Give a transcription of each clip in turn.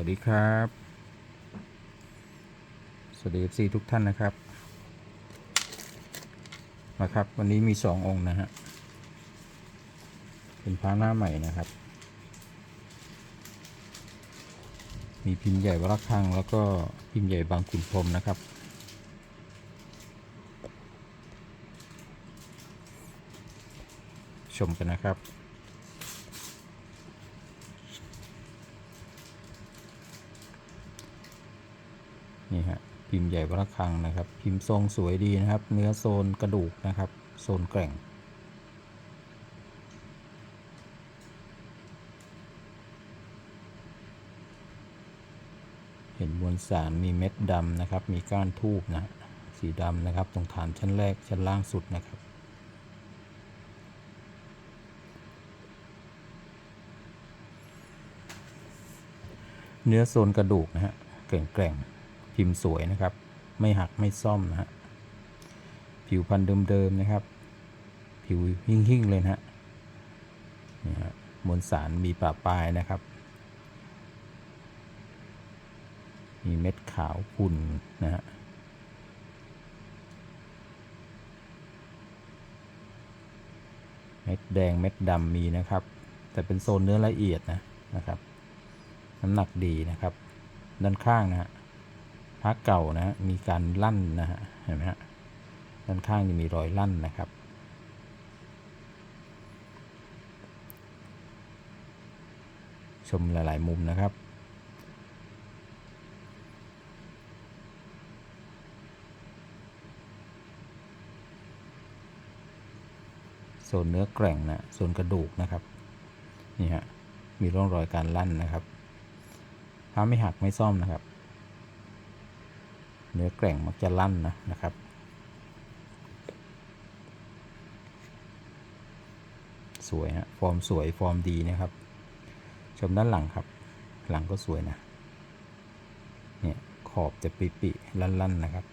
วัสดีครับ สวัสดี FC ทุกท่านนะครับ มาครับ วันนี้มีสององค์นะฮะ เป็นพระหน้าใหม่นะครับ มีพิมพ์ใหญ่วรคัง แล้วก็พิมพ์ใหญ่บางขุนพรมนะครับ ชมกันนะครับ นี่ฮะพิมพ์ใหญ่วระคังนะครับ พิมพ์ทรงสวยดีนะครับ เนื้อโซนกระดูกนะครับ โซนแกร่ง เห็นมวลสารมีเม็ดดำนะครับ มีก้านทูบนะฮะสีดำนะครับ ตรงฐานชั้นแรกชั้นล่างสุดนะครับเนื้อโซนกระดูกนะฮะแกร่งๆ พิมพ์สวยนะครับ ไม่หักไม่ซ่อมนะฮะผิวพันธุ์เดิมๆนะครับ ผิวหิ่งๆเลยนะฮะนี่ฮะมวลสารมีปะปลายนะครับ มีเม็ดขาวขุ่นนะฮะเม็ดแดงเม็ดดำมีนะครับ แต่เป็นโซนเนื้อละเอียดนะนะครับ น้ำหนักดีนะครับ ด้านข้างนะฮะ พระเก่านะมีการลั่นนะฮะเห็นไหมฮะด้านข้างจะมีรอยลั่นนะครับ ชมหลาย ๆ มุมนะครับโซนเนื้อแกร่งนะโซนกระดูกนะครับนี่ฮะมีร่องรอยการลั่นนะครับพระไม่หักไม่ซ่อมนะครับ เนื้อแกร่งมักจะลั่นนะนะครับ สวยฮะฟอร์มสวยฟอร์มดีนะครับ ชมด้านหลังครับ หลังก็สวยนะเนี่ยขอบจะปิปิลั่นๆนะครับ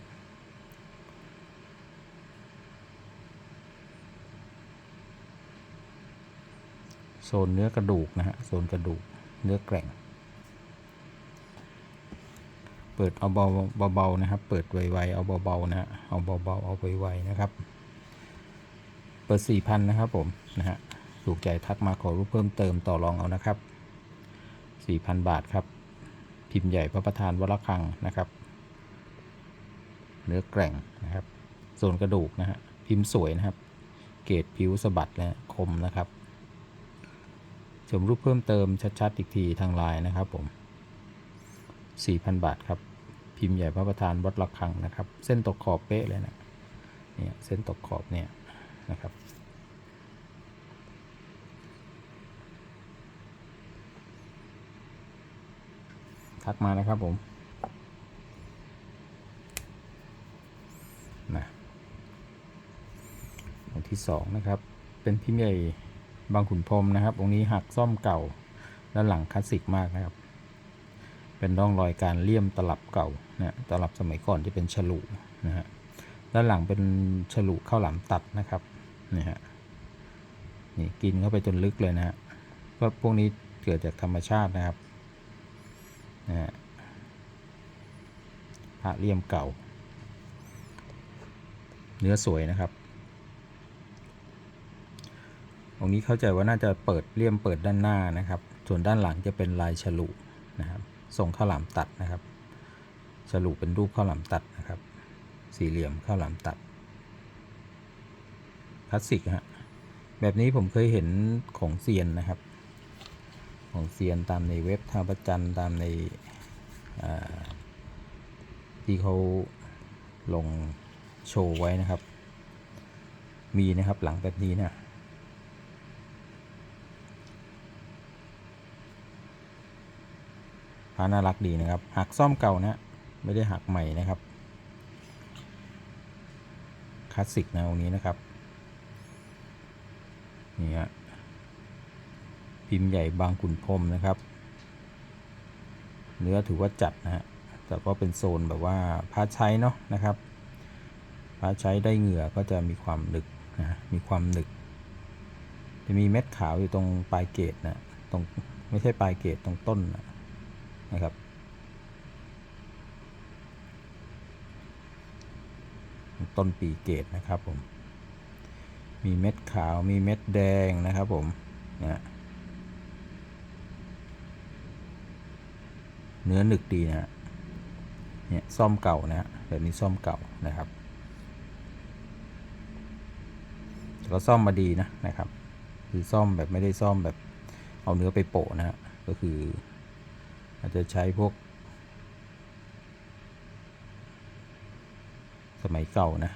โซนเนื้อกระดูกนะฮะโซนกระดูกเนื้อแกร่ง เปิดเอาเบาเบาๆนะครับ เปิดไวๆเอาเบาๆนะฮะเอาเบาๆเอาไวๆนะครับ เปิดสี่พันนะครับผมนะฮะถูกใจทักมาขอรูปเพิ่มเติมต่อรองเอานะครับสี่พันบาทครับ พิมพ์ใหญ่พระประธานวรคังนะครับ เนื้อแกร่งนะครับโซนกระดูกนะฮะพิมพ์สวยนะครับ เกรดผิวสะบัดและคมนะครับชมรูปเพิ่มเติมชัดๆอีกทีทางไลน์นะครับผม 4,000 บาทครับ พิมพ์ใหญ่พระประธานวัดระฆังนะครับ เส้นตกขอบเป๊ะเลยนะเนี่ยเส้นตกขอบเนี่ยนะครับทักมานะครับผมนะองค์ที่สองนะครับ เป็นพิมพ์ใหญ่บางขุนพรมนะครับ องค์นี้หักซ่อมเก่าด้านหลังคลาสสิกมากนะครับ เป็นร่องรอยการเลี่ยมตลับเก่านะตลับสมัยก่อนจะเป็นฉลุนะฮะด้านหลังเป็นฉลุข้าวหลามตัดนะครับนี่ฮะนี่กินเข้าไปจนลึกเลยนะฮะก็พวกนี้เกิดจากธรรมชาตินะครับนะฮะพระเลี่ยมเก่า เนื้อสวยนะครับตรงนี้เข้าใจว่าน่าจะเปิดเลี่ยมเปิดด้านหน้านะครับ ส่วนด้านหลังจะเป็นลายฉลุนะครับ ทรงข้าวหลามตัดนะครับฉลุเป็นรูปข้าวหลามตัดนะครับ สี่เหลี่ยมข้าวหลามตัดคลาสสิกฮะแบบนี้ผมเคยเห็นของเซียนนะครับ ของเซียนตามในเว็บท่าประจันตามในที่เขาลงโชว์ไว้นะครับ มีนะครับหลังแบบนี้นะ พาน่ารักดีนะครับ หักซ่อมเก่านะไม่ได้หักใหม่นะครับ คลาสสิกนะองนี้นะครับ นี่ฮะ พิมพ์ใหญ่บางขุนพรมนะครับ เนื้อถือว่าจัดนะฮะ แต่ก็เป็นโซนแบบว่าพาใช้เนาะนะครับพาใช้ได้เหงื่อก็จะมีความหนึกนะ มีความหนึก จะมีเม็ดขาวอยู่ตรงปลายเกตนะ ตรงไม่ใช่ปลายเกตตรงต้นนะ นะครับ ต้นปีเกตนะครับผม มีเม็ดขาวมีเม็ดแดงนะครับผมนะเนื้อหนึกดีนะฮะเนี่ยซ่อมเก่านะฮะแบบนี้ซ่อมเก่านะครับแต่ก็ซ่อมมาดีนะนะครับ คือซ่อมแบบไม่ได้ซ่อมแบบเอาเนื้อไปโปะนะฮะก็คือ อาจจะใช้พวก สมัยเก่านะ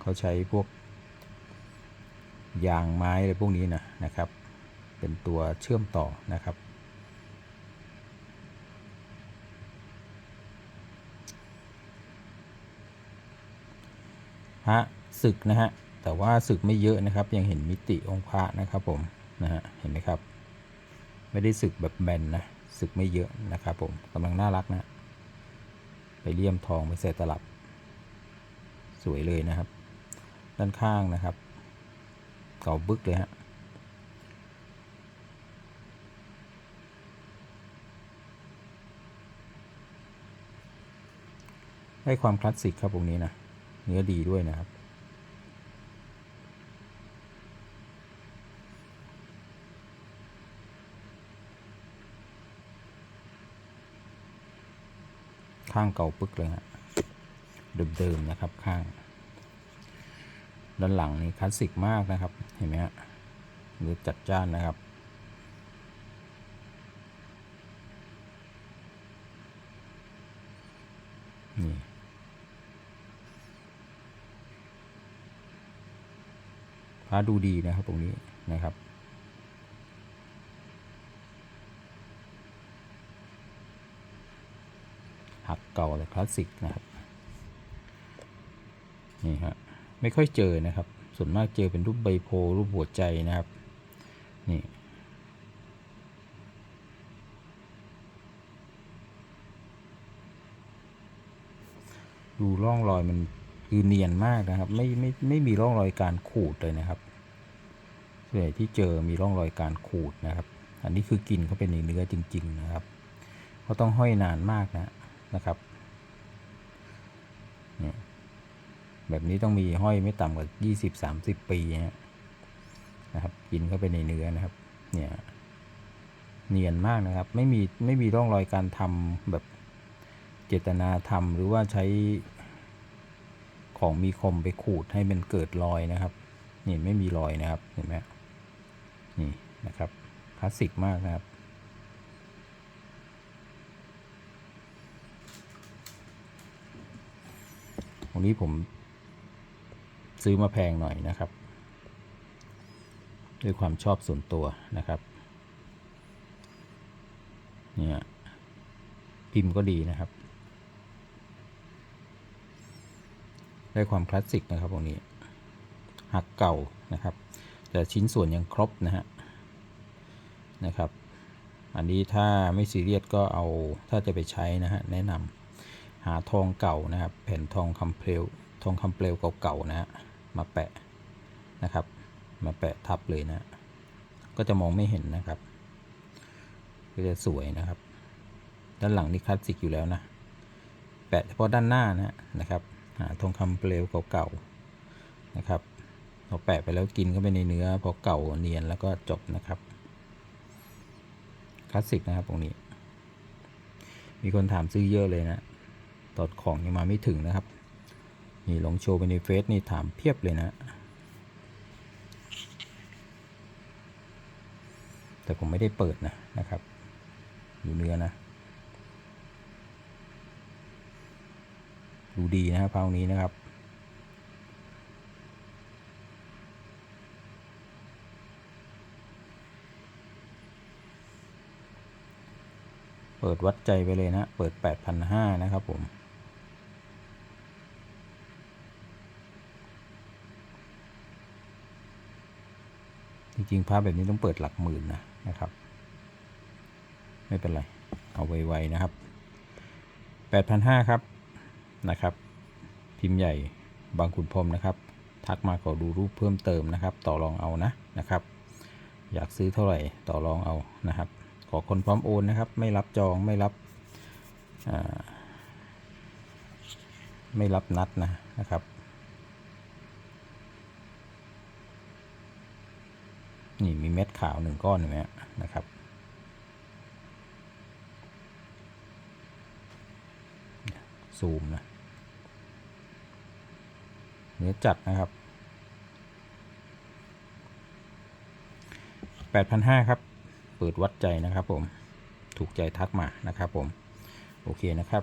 เขาใช้พวก ยางไม้อะไรพวกนี้นะนะครับ เป็นตัวเชื่อมต่อนะครับพระศึกนะฮะ แต่ว่าศึกไม่เยอะนะครับ ยังเห็นมิติองค์พระนะครับผม นะฮะ เห็นไหมครับ ไม่ได้ศึกแบบแบนนะ ศึกไม่เยอะนะครับผมกำลังน่ารักนะไปเลี่ยมทองไปใส่ตลับ สวยเลยนะครับ ด้านข้างนะครับเก่าบึกเลยฮะได้ความคลาสสิกครับตรงนี้นะเนื้อดีด้วยนะครับ ข้างเก่าปึกเลยฮะเดิมๆนะครับข้าง ด้านหลังนี่คลาสสิกมากนะครับ เห็นไหมฮะเนื้อจัดจ้านนะครับนี่พาดูดีนะครับตรงนี้นะครับ หัก เก่าแต่คลาสสิกนะครับ นี่ฮะไม่ค่อยเจอนะครับ ส่วนมากเจอเป็นรูปใบโพรูปหัวใจนะครับ นี่ดูร่องรอยมันคือเนียนมากนะครับ ไม่ไม่ไม่มีร่องรอยการขูดเลยนะครับส่วนใหญ่ที่เจอมีร่องรอยการขูดนะครับ อันนี้คือกินเขาเป็นในเนื้อจริง ๆ นะครับเขาต้องห้อยนานมากนะ นะครับ แบบนี้ต้องมีห้อยไม่ต่ำกว่า 20-30 ปีนะนะครับ กินเข้าไปในเนื้อนะครับ เนี่ยเนียนมากนะครับ ไม่มีไม่มีร่องรอยการทำแบบเจตนาทำหรือว่าใช้ของมีคมไปขูดให้มันเกิดรอยนะครับ นี่ไม่มีรอยนะครับเห็นไหมนี่นะครับคลาสสิกมากนะครับ ต รงนี้ผมซื้อมาแพงหน่อยนะครับ ด้วยความชอบส่วนตัวนะครับ เนี่ยพิมพ์ก็ดีนะครับ ได้ความคลาสสิกนะครับตรงนี้ หักเก่านะครับ แต่ชิ้นส่วนยังครบนะฮะนะครับ อันนี้ถ้าไม่ซีเรียสก็เอาถ้าจะไปใช้นะฮะแนะนำ หาทองเก่านะครับ แผ่นทองคำเพลวทองคำเปลวเก่าๆนะฮะมาแปะนะครับ มาแปะทับเลยนะก็จะมองไม่เห็นนะครับ ก็จะสวยนะครับ ด้านหลังนี่คลาสสิกอยู่แล้วนะแปะเฉพาะด้านหน้านะนะครับหาทองคำเปลวเก่าๆนะครับพอแปะไปแล้วกินเข้าไปในเนื้อพอเก่าเนียนแล้วก็จบนะครับคลาสสิกนะครับตรงนี้ มีคนถามซื้อเยอะเลยนะ ตอดของยังมาไม่ถึงนะครับนี่ลงโชว์ไปในเฟซนี่ถามเพียบเลยนะ แต่ผมไม่ได้เปิดนะนะครับดูเนื้อนะ ดูดีนะครับพาวนี้นะครับเปิดวัดใจไปเลยนะ เปิด 8,500 นะครับผม จริงๆภาพแบบนี้ต้องเปิดหลักหมื่นนะนะครับ ไม่เป็นไร เอาไวๆนะครับ 8,500 ครับนะครับ พิมพ์ใหญ่บางขุนพรมนะครับ ทักมาขอดูรูปเพิ่มเติมนะครับ ต่อรองเอานะนะครับ อยากซื้อเท่าไหร่ต่อรองเอานะครับ ขอคนพร้อมโอนนะครับ ไม่รับจองไม่รับไม่รับนัดนะนะครับ นี่มีเม็ดขาวหนึ่งก้อนเห็นไหมฮะนะครับ ซูมนะเนื้อจัดนะครับ8,500ครับ เปิดวัดใจนะครับผม ถูกใจทักมานะครับผม โอเคนะครับ